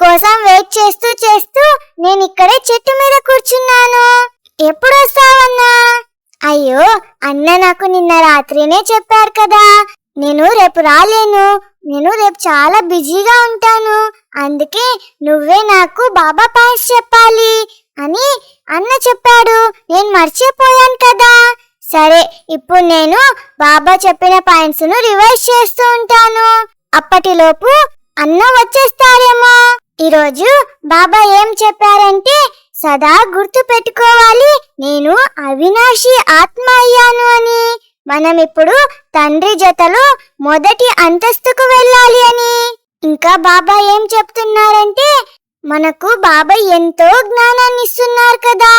నీకోసం వెయిట్ చేస్తూ చేస్తూ నేను ఇక్కడే చెట్టు మీద కూర్చున్నాను. ఎప్పుడు వస్తావన్నా? అయ్యో అన్న నాకు నిన్న రాత్రినే చెప్పారు కదా. నేను రేపు రాలేను. నేను రేపు చాలా బిజీగా ఉంటాను. అందుకే నువ్వే నాకు బాబా పాయింట్స్ చెప్పాలి అని అన్న చెప్పాడు. నేను మర్చిపోయాను కదా. సరే ఇప్పుడు నేను బాబా చెప్పిన పాయింట్స్ను రివైజ్ చేస్తూ ఉంటాను. అప్పటిలోపు అన్న వచ్చేస్తారేమో. ఈరోజు బాబా ఏం చెప్పారంటే సదా గుర్తు పెట్టుకోవాలి నేను అవినాశి ఆత్మ అయ్యాను అని. మనం ఇప్పుడు తండ్రి జతలో మొదటి అంతస్తుకు వెళ్ళాలి అని. ఇంకా బాబా ఏం చెప్తున్నారంటే మనకు బాబా ఎంతో జ్ఞానాన్ని ఇస్తున్నారు కదా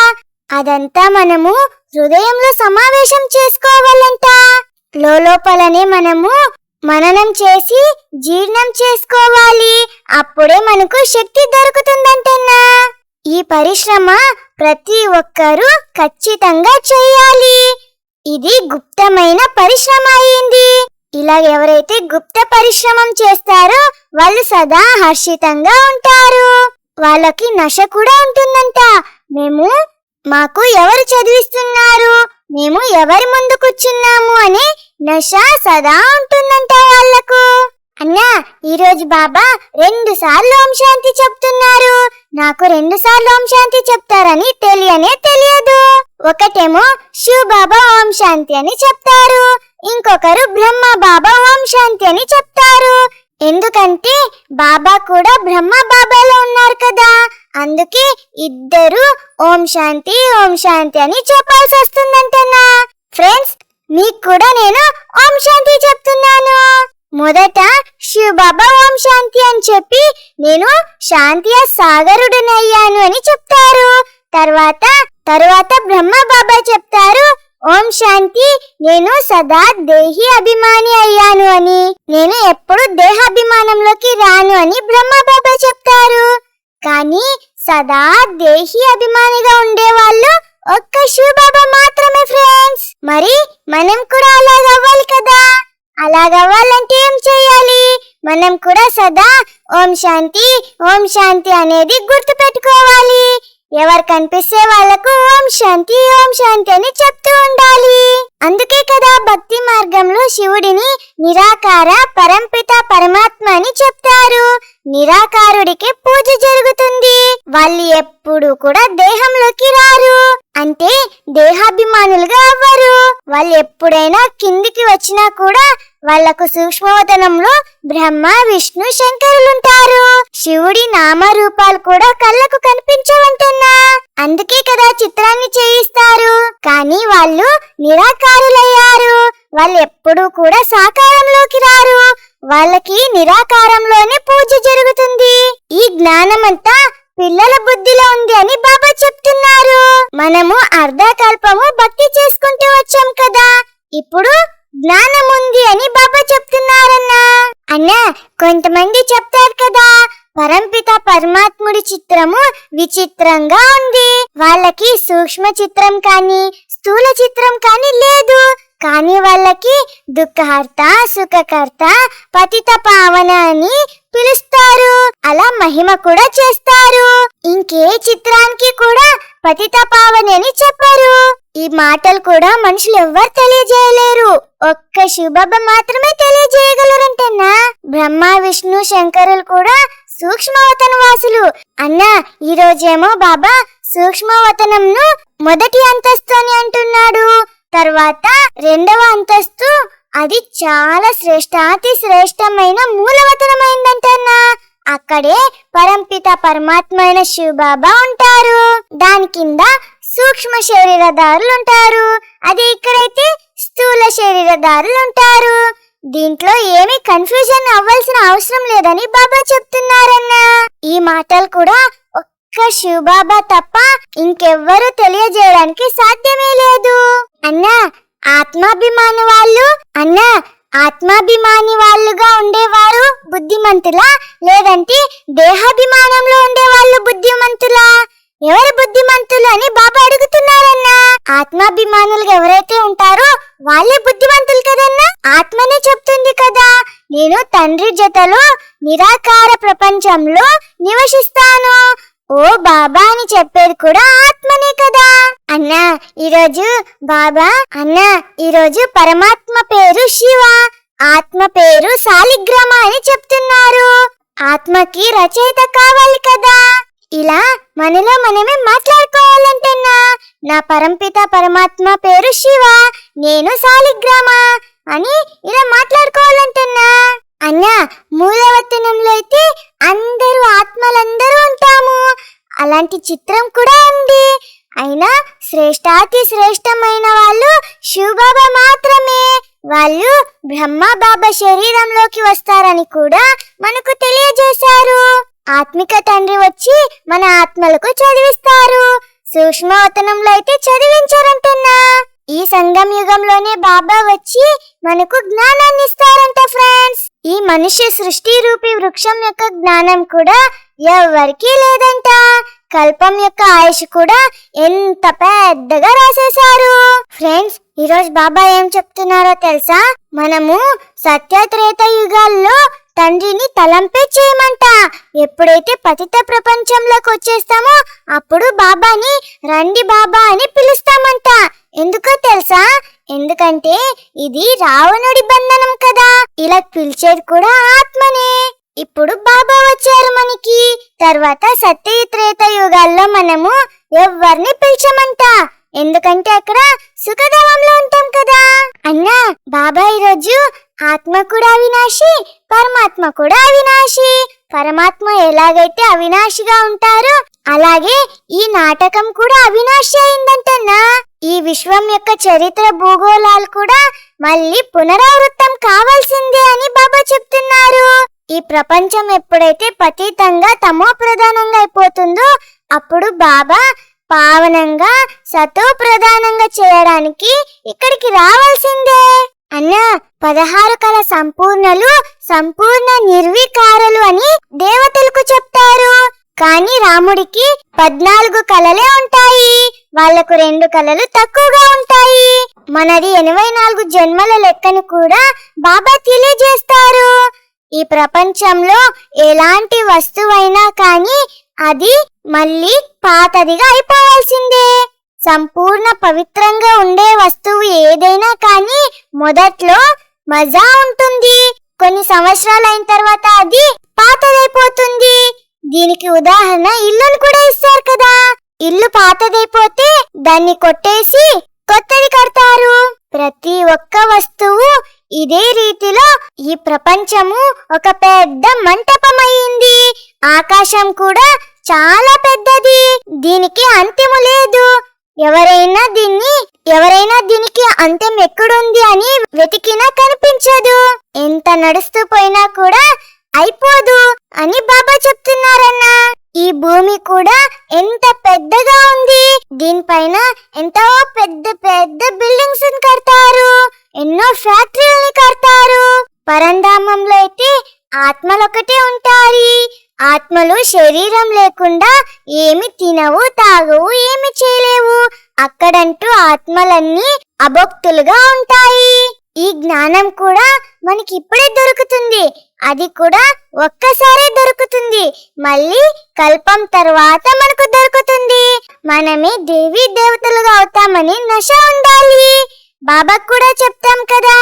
అదంతా మనము హృదయంలో సమావేశం చేసుకోవాలంట. లోపలనే మనము మననం చేసి జీర్ణం చేసుకోవాలి. అప్పుడే మనకు శక్తి దొరుకుతుందంటన్నా. ఈ పరిశ్రమ ప్రతి ఒక్కరూ ఖచ్చితంగా చేయాలి. ఇది గుప్తమైన పరిశ్రమ అయింది. ఇలా ఎవరైతే గుప్త పరిశ్రమం చేస్తారో వాళ్ళు సదా హర్షితంగా ఉంటారు. వాళ్ళకి నశ కూడా ఉంటుందంట. మేము మాకు ఎవరు చదివిస్తున్నారు? మేము ఎవరి ముందు కూర్చున్నాము అనే నష సదా ఉంటుందంట వాళ్ళకు. అన్నా ఈరోజు బాబా రెండు సార్లు ఓం శాంతి చెప్తున్నారు. నాకు రెండు సార్లు ఓం శాంతి చెప్తారని తెలియనే తెలియదు. ఒకటేమో శివ బాబా ఓం శాంతి అని చెప్తారు. ఇంకొకరు బ్రహ్మ బాబా ఓం శాంతి అని చెప్తారు. ఎందుకంటే బాబా కూడా బ్రహ్మ బాబాలో ఉన్నారు కదా. అందుకే ఇద్దరు ఓం శాంతి ఓం శాంతి అని చెప్పాల్సి వస్తుందంటనా. ఫ్రెండ్స్ మీకు కూడా నేను ఓం శాంతి చెప్తున్నాను. మొదట శివ బాబా ఓం శాంతి అని చెప్పి నేను శాంతియా సాగరుడునయ్యాను అని చెప్తారు. తర్వాత తర్వాత బ్రహ్మ బాబా చెప్తారు. ఓం శాంతి. నేను సదా దేహి అభిమాని అయ్యాను అని. నేను ఎప్పుడు దేహాభిమానంలోకి రాను అని బ్రహ్మబాబా చెప్తారు. కానీ సదా దేహి అభిమానిగా ఉండేవాళ్ళు ఒక్క శివబాబా మాత్రమే ఫ్రెండ్స్ మరి మనం కూడా అలాగవ్వాలి కదా? అలాగవ్వాలంటే ఏం చేయాలి? మనం కూడా సదా ఓం శాంతి ఓం శాంతి అనేది గుర్తు పెట్టుకోవాలి ఎవరు కనిపిస్తే వాళ్ళకు ఓం శాంతి ఓం శాంతి అని చెప్తూ ఉండాలి. అందుకే కదా భక్తి మార్గంలో శివుడిని నిరాకార పరంపిత పరమాత్మ అని చెప్తారు. నిరాకారుడికి పూజ జరుగుతుంది. వాళ్ళు ఎప్పుడు కూడా దేహంలోకి రారు. అంటే దేహాభిమానులుగా అవ్వరు. వాళ్ళు ఎప్పుడైనా కిందికి వచ్చినా కూడా వాళ్ళకు సూక్ష్మవతనంలో బ్రహ్మ విష్ణు శంకరులుంటారు. శివుడి నామరూపాలు కూడా కళ్ళకు కనిపించవంటున్నా అందుకే కదా చిత్రాన్ని చేయిస్తారు. కానీ వాళ్ళు నిరాకారులయ్యారు. వాళ్ళు ఎప్పుడూ కూడా సాకారంలోకి రారు. వాళ్ళకి నిరాకారంలోనే పూజ జరుగుతుంది. ఈ జ్ఞానమంతా పిల్లల బుద్ధిలో ఉంది అని బాబా చెప్తున్నారు. మనము అర్ధకల్పము భక్తి చేసుకుంటూ వచ్చాం కదా. ఇప్పుడు జ్ఞానం ఉంది అని బాబా చెప్తున్నారన్నా. అన్నా కొంతమంది చెప్తారు కదా పరంపిత పరమాత్ముడి చిత్రము విచిత్రంగా ఉంది. వాళ్ళకి సూక్ష్మ చిత్రం కానీ స్థూల చిత్రం కానీ లేదు. కానీ వాళ్ళకి దుఃఖహర్త సుఖకర్త పతిత పావన అని పిలుస్తారు. అలా మహిమ కూడా చేస్తారు. ఇంకే చిత్రానికి కూడా పతిత పావని అని చెప్పారు. ఈ మాటలు కూడా మనుషులు ఎవ్వరు తెలియజేయలేరు. ఒక్క శివబాబా మాత్రమే తెలియజేయగలరంటన్నా. బ్రహ్మ విష్ణు శంకరులు కూడా సూక్ష్మవతన వాసులు. అన్నా ఈ రోజేమో బాబా సూక్ష్మవతనంను మొదటి అంతస్తు అని అంటున్నాడు. తర్వాత రెండవ అంతస్తు అది చాలా శ్రేష్ట అతి శ్రేష్టమైన మూలవతనమైందంటన్నా. అక్కడే పరంపిత పరమాత్మ అయిన శివబాబా ఉంటారు. దాని కింద సూక్ష్మ శరీరదారులు ఉంటారు అది ఇక్కడైతే స్థూల శరీరదారులు ఉంటారు దీంట్లో ఏమీ కన్ఫ్యూజన్ అవ్వాల్సిన అవసరం లేదని బాబా చెప్తున్నారన్నా. ఈ మాటలు కూడా ఒక్క శివబాబా తప్ప ఇంకెవ్వరూ తెలియజేయడానికి సాధ్యమే లేదు. అన్నా ఆత్మాభిమాని వాళ్ళు అన్నా ఆత్మాభిమాని వాళ్ళుగా ఉండేవారు బుద్ధిమంతులా లేదంటే దేహాభిమానంలో ఉండేవాళ్ళు బుద్ధిమంతులా? ఎవరు బుద్ధిమంతులు అని బాబా అడుగుతున్నారన్నా? ఆత్మాభిమానులుగా ఎవరైతే ఉంటారో వాళ్ళే బుద్ధిమంతులు కదన్నా? ఆత్మనే చెప్తుంది కదా. నేను తండ్రి జతలో నిరాకార ప్రపంచంలో నివసిస్తాను. ఓ బాబా అని చెప్పేది కూడా ఆత్మనే కదా. అన్నా ఈరోజు బాబా అన్నా ఈరోజు పరమాత్మ పేరు శివ. ఆత్మ పేరు సాలిగ్రామ అని చెప్తున్నారు. ఆత్మకి రచయిత కావాలి కదా. ఇలా మనలో మనమే మాట్లాడుకోవాలంటన్నా నా పరంపిత పరమాత్మ పేరు శివ నేను సాలిగ్రామ అని ఇలా మాట్లాడుకోవాలంటన్నా. అన్నా మూలవతనంలో అయితే అందరూ ఆత్మలందరూ ఉంటాము. అలాంటి చిత్రం కూడా ఉంది. అయినా శ్రేష్టాతి శ్రేష్టమైన వాళ్ళు శివబాబా మాత్రమే. వాళ్ళు బ్రహ్మ బాబా శరీరంలోకి వస్తారని కూడా మనకు తెలియజేశారు. ఆత్మిక తండ్రి వచ్చి మన ఆత్మలకు చదివిస్తారు. సూక్ష్మవతనంలో అయితే చదివించారంటున్నా. ఈ సంగం యుగంలోనే బాబా వచ్చి మనకు జ్ఞానాన్ని ఇస్తారంట ఫ్రెండ్స్. ఈ మనిషి సృష్టి రూపి వృక్షం యొక్క జ్ఞానం కూడా ఎవరికీ లేదంట. కల్పం యొక్క ఆయుష్ కూడా ఎంత పెద్దగా రాసేశారు. ఫ్రెండ్స్ ఈరోజు బాబా ఏం చెప్తున్నారో తెలుసా? మనము సత్యత్రేత యుగాల్లో తండ్రిని తలంపే చేయమంట. ఎప్పుడైతే పతిత ప్రపంచంలోకి వచ్చేస్తామో అప్పుడు బాబాని రండి బాబా అని పిలుస్తామంట. ఎందుకో తెలుసా? ఎందుకంటే ఇది రావణుడి బంధనం కదా. ఇలా పిలిచేది కూడా ఆత్మనే. ఇప్పుడు బాబా వచ్చారు మనకి. తర్వాత సత్య త్రేత యుగాల్లో మనము ఎవరిని పిలిచమంట. ఎందుకంటే అక్కడ సుఖధామంలో ఉంటాం కదా. అన్నా బాబా ఈరోజు ఆత్మ కూడా అవినాశి పరమాత్మ కూడా అవినాశి. పరమాత్మ ఎలాగైతే అవినాశిగా ఉంటారో అలాగే ఈ నాటకం కూడా అవినాశి అయిందంటన్నా. ఈ విశ్వం యొక్క చరిత్ర భూగోళాలు కూడా మళ్ళీ పునరావృత్తం కావాల్సిందే అని బాబా చెప్తున్నారు. ఈ ప్రపంచం ఎప్పుడైతే పతీతంగా తమో ప్రధానంగా అయిపోతుందో అప్పుడు బాబా పావనంగా సతో ప్రధానంగా చేయడానికి ఇక్కడికి రావాల్సిందే. అన్నా పదహారు కళ సంపూర్ణలు సంపూర్ణ నిర్వికారులు అని దేవతలకు చెప్తారు. కానీ రాముడికి పద్నాలుగు కళలే ఉంటాయి. వాళ్ళకు రెండు కళలు తక్కువగా ఉంటాయి. మనది ఎనభై నాలుగు జన్మల లెక్కను కూడా బాబా తెలియజేస్తారు. ఈ ప్రపంచంలో ఎలాంటి వస్తువైనా కానీ అది మళ్ళీ పాతదిగా అయిపోవాల్సిందే. సంపూర్ణ పవిత్రంగా ఉండే వస్తువు ఏదైనా కానీ మొదట్లో మజా ఉంటుంది. కొన్ని సంవత్సరాలు అయిన తర్వాత అది పాతదైపోతుంది. దీనికి ఉదాహరణ ఇల్లును కూడా ఇస్తారు కదా. ఇల్లు పాతదైపోతే దాన్ని కొట్టేసి కొత్తది కడతారు. ప్రతి ఒక్క వస్తువు ఇదే రీతిలో ఈ ప్రపంచము ఒక పెద్ద మంటపమైంది ఆకాశం కూడా చాలా పెద్దది. దీనికి అంత్యము లేదు. ఎవరైనా దీన్ని ఎవరైనా దీనికి అంతం ఎక్కడుంది అని వెతికినా కనిపించదు. ఎంత నడుస్తూ పోయినా కూడా అయిపోదు అని బాబా చెప్తున్నారన్నా. ఈ భూమి కూడా ఎంత పెద్దగా ఉంది. దీనిపైన ఎంతో పెద్ద పెద్ద బిల్డింగ్స్ కడతారు. ఎన్నో ఫ్యాక్టరీలని కడతారు. పరంధామంలో అయితే ఆత్మలొకటే ఉంటాయి. ఆత్మలు శరీరం లేకుండా ఏమి తినవు తాగవు ఏమి చేయలేవు. అక్కడంటూ ఆత్మలన్నీ అభక్తులుగా ఉంటాయి. ఈ జ్ఞానం కూడా మనకి ఇప్పుడే దొరుకుతుంది. అది కూడా ఒక్కసారే దొరుకుతుంది. మళ్ళీ కల్పం తర్వాత మనకు దొరుకుతుంది. మనమే దేవి దేవతలుగా అవుతామని నశ ఉండాలి. బాబా కూడా చెప్తాం కదా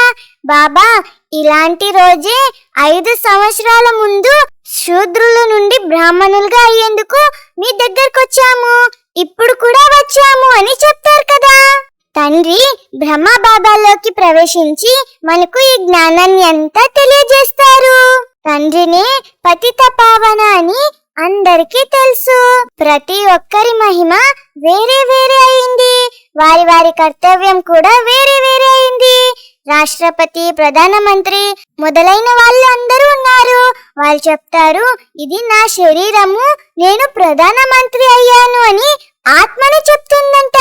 బాబా ఇలాంటి రోజే ఐదు సంవత్సరాల ముందు శూద్రుల నుండి బ్రాహ్మణులుగా అయ్యేందుకు మీ దగ్గరకు వచ్చాము ఇప్పుడు కూడా వచ్చాము అని చెప్తారు కదా. తండ్రి బ్రహ్మ బాబాలోకి ప్రవేశించి మనకు ఈ జ్ఞానాన్ని అంతా తెలియజేస్తారు. తండ్రిని పతిత పావన అని అందరికీ తెలుసు. ప్రతి ఒక్కరి మహిమ వేరే వేరే అయింది. వారి వారి కర్తవ్యం కూడా వేరే వేరే అయింది. రాష్ట్రపతి ప్రధానమంత్రి మొదలైన వాళ్ళు అందరూ ఉన్నారు. వాళ్ళు చెప్తారు ఇది నా శరీరము నేను ప్రధానమంత్రి అయ్యాను అని ఆత్మని చెప్తుందంట.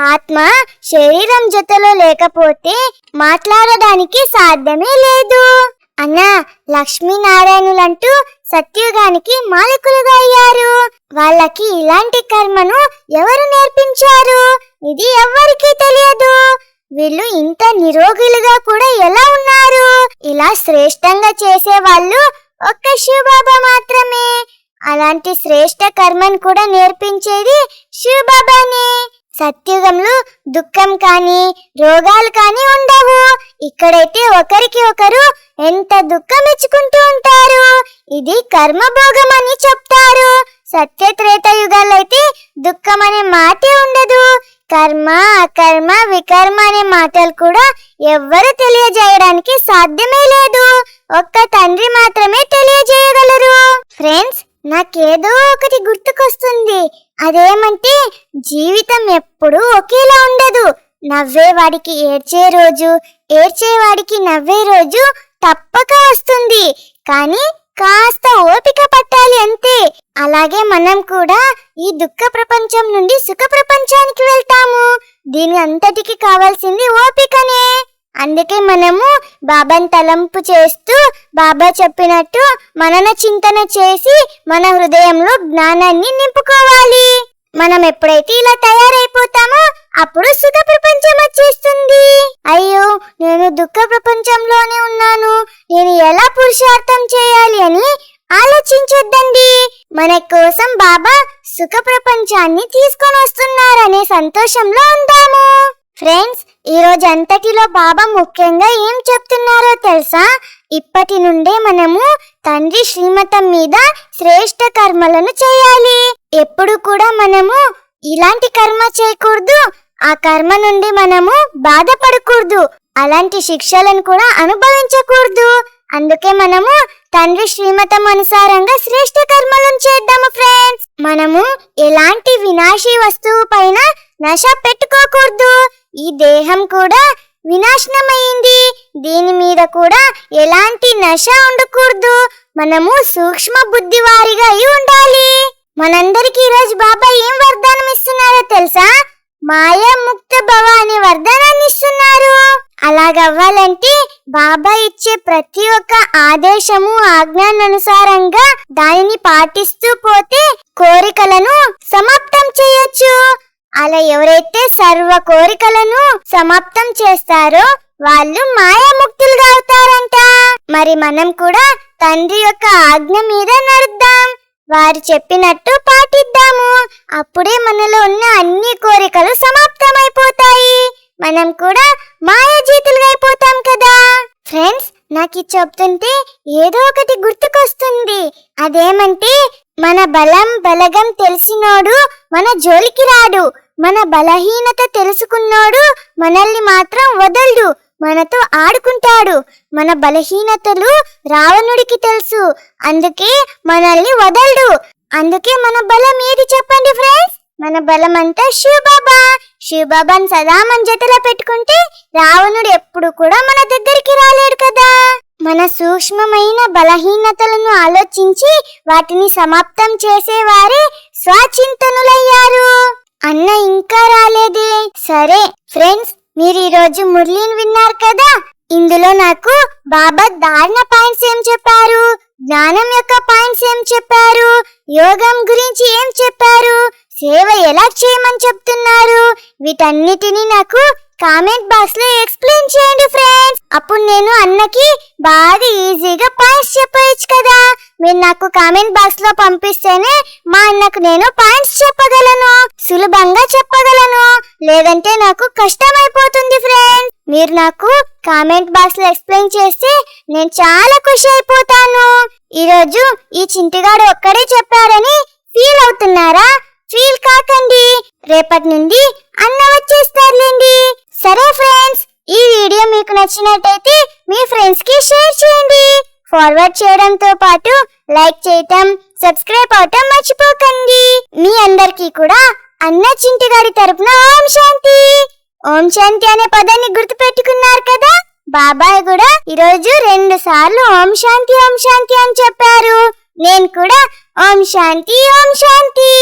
ఆత్మ శరీరం జతలో లేకపోతే మాట్లాడడానికి సాధ్యమే లేదు. అన్నా లక్ష్మీనారాయణులంటూ సత్యుగానికి మాలికులుగా అయ్యారు. వాళ్ళకి ఇలాంటి కర్మను ఎవరు నేర్పించారు? ఇది ఎవ్వరికీ తెలియదు. వీళ్ళు ఇంత నిరోగులుగా కూడా ఎలా ఉన్నారు? ఇలా శ్రేష్టంగా చేసే వాళ్ళు ఒక్క శివబాబా మాత్రమే. అలాంటి శ్రేష్ట కర్మను కూడా నేర్పించేది శివబాబానే సత్యుగంలో దుఃఖం కానీ రోగాలు కానీ ఉండవు. ఇక్కడైతే ఒకరికి ఒకరు ఎంత దుఃఖం ఇచ్చుకుంటూ ఉంటారు? ఇది కర్మభోగం అని చెప్తారు. సత్యత్రేత యుగాలైతే దుఃఖం అనే మాటే ఉండదు. కర్మ అకర్మ వికర్మ అనే మాటలు కూడా ఎవ్వరు తెలియజేయడానికి సాధ్యమే లేదు. ఒక్క తండ్రి మాత్రమే తెలియజేయగలరు. ఫ్రెండ్స్ నాకేదో ఒకటి గుర్తుకొస్తుంది. అదేమంటే జీవితం ఎప్పుడూ ఒకేలా ఉండదు. నవ్వేవాడికి ఏడ్చే రోజు ఏడ్చేవాడికి నవ్వే రోజు తప్పక వస్తుంది. కానీ కాస్త ఓపిక పట్టాలి అంతే. అలాగే మనం కూడా ఈ దుఃఖ ప్రపంచం నుండి సుఖ ప్రపంచానికి వెళ్తాము. దీని అంతటికి కావాల్సింది ఓపికనే. అందుకే మనము బాబాని తలంపు చేస్తూ బాబా చెప్పినట్టు మనన చింతన చేసి మన హృదయంలో జ్ఞానాన్ని నింపుకోవాలి. మనం ఎప్పుడైతే ఇలా తయారైపోతామో అప్పుడు సుఖ ప్రపంచం వచ్చేస్తుంది. అయ్యో నేను దుఃఖ ప్రపంచంలోనే ఉన్నాను. నేను ఎలా పురుషార్థం చేయాలి అని ఆలోచించొద్దండి. మన కోసం బాబా సుఖ ప్రపంచాన్ని తీసుకొని వస్తున్నారనే సంతోషంలో ఉందాము ఫ్రెండ్స్ ఈ రోజు అంతటిలో బాబా ముఖ్యంగా ఏం చెప్తున్నారో తెలుసా? ఇప్పటి నుండే మనము తండ్రి శ్రీమతం మీద శ్రేష్ట కర్మలను చేయాలి. ఎప్పుడు కూడా మనము ఇలాంటి కర్మ చేయకూడదు. ఆ కర్మ నుండి మనము బాధపడకూడదు. అలాంటి శిక్షలను కూడా అనుభవించకూడదు. అందుకే మనము తండ్రి శ్రీమతం అనుసారంగా శ్రేష్ట కర్మలను చేద్దాము ఫ్రెండ్స్ మనము ఎలాంటి వినాశీ వస్తువు పైన నశ పెట్టుకోకూడదు. ఈ దేహం కూడా వినాశనమైంది. దీని మీద కూడా ఎలాంటి నశ ఉండకూడదు. మనము సూక్ష్మ బుద్ధి వారిగా అయి ఉండాలి. మనందరికి ఈరోజు బాబా ఏం వరదానం ఇస్తున్నారో తెలుసా? మాయా ముక్త భవ అనే వరదానాన్ని ఇస్తున్నారు. అలాగవ్వాలంటే బాబా ఇచ్చే ప్రతి ఒక్క ఆదేశము ఆజ్ఞానానుసారంగా దానిని పాటిస్తూ పోతే కోరికలను సమాప్తం చేయొచ్చు. అలా ఎవరైతే సర్వ కోరికలను సమాప్తం చేస్తారో వాళ్ళు మాయాముక్తులుగా అవుతారంట. మరి మనం కూడా తండ్రి యొక్క ఆజ్ఞ మీద నడుద్దాం. వారు చెప్పినట్టు పాటిద్దాము. అప్పుడే మనలో ఉన్న అన్ని కోరికలు సమాప్తమైపోతాయి. మనం కూడా మాయాజీతులుగా అయిపోతాం కదా. ఫ్రెండ్స్ నాకు చెప్తుంటే ఏదో ఒకటి గుర్తుకొస్తుంది. అదేమంటే మన బలం బలగం తెలిసినోడు మన జోలికి రాడు. మన బలహీనత తెలుసుకున్నోడు మనల్ని మాత్రం వదలడు. మనతో ఆడుకుంటాడు. మన బలహీనతలు రావణుడికి తెలుసు. అందుకే మనల్ని వదలడు. అందుకే మన బలం ఏది చెప్పండి ఫ్రెండ్స్? మన బలం అంతా శివబాబా. శివబాబాని సదా మన జతలో పెట్టుకుంటే రావణుడు ఎప్పుడు కూడా మన తన సూక్ష్మమైన బలహీనతలను ఆలోచించి వాటిని సమాప్తం చేసేవారే స్వచింతనులయ్యారు. అన్న ఇంకా రాలేదే. సరే ఫ్రెండ్స్ మీరు ఈరోజు మురళిని విన్నారు కదా? ఇందులో నాకు బాబా దారుణ పాయింట్స్ ఏం చెప్పారు? జ్ఞానం యొక్క పాయింట్స్ ఏం చెప్పారు? యోగం గురించి ఏం చెప్పారు? సేవ ఎలా చేయమని చెప్తున్నారు? వీటన్నిటిని నాకు కామెంట్ బాక్స్లో ఎక్స్ప్లెయిన్ చేయండి ఫ్రెండ్స్. అప్పుడు నేను అన్నకి బాగా ఈజీగా పాయింట్స్ చెప్పవచ్చు కదా. మీరు నాకు కామెంట్ బాక్స్లో పంపిస్తేనే మా అన్నకు నేను పాయింట్స్ చెప్పగలను సులభంగా చెప్పగలను. లేదంటే నాకు కష్టమైపోతుంది ఫ్రెండ్స్. మీరు నాకు కామెంట్ బాక్స్లో ఎక్స్ప్లెయిన్ చేస్తే నేను చాలా ఖుషి అయిపోతాను. ఈరోజు ఈ చింటిగాడు ఒక్కడే చెప్పారని ఫీల్ అవుతున్నారా? ఫీల్ కాకండి. రేపటి నుండి అన్న వచ్చేస్తారులేండి. సరే ఫ్రెండ్స్ ఈ వీడియో మీకు నచ్చినట్టయితే మీ ఫ్రెండ్స్కి షేర్ చేయండి. ఫార్వర్డ్ చేయడంతో పాటు లైక్ చేయటం సబ్స్క్రైబ్ అవటం మర్చిపోకండి. మీ అందరికీ కూడా అన్న చింటిగాడి తరపున ఓం శాంతి. ఓం శాంతి అనే పదాన్ని గుర్తుపెట్టుకున్నారు కదా? బాబాయ్ కూడా ఈరోజు రెండు సార్లు ఓం శాంతి ఓం శాంతి అని చెప్పారు. నేను కూడా ఓం శాంతి ఓం శాంతి.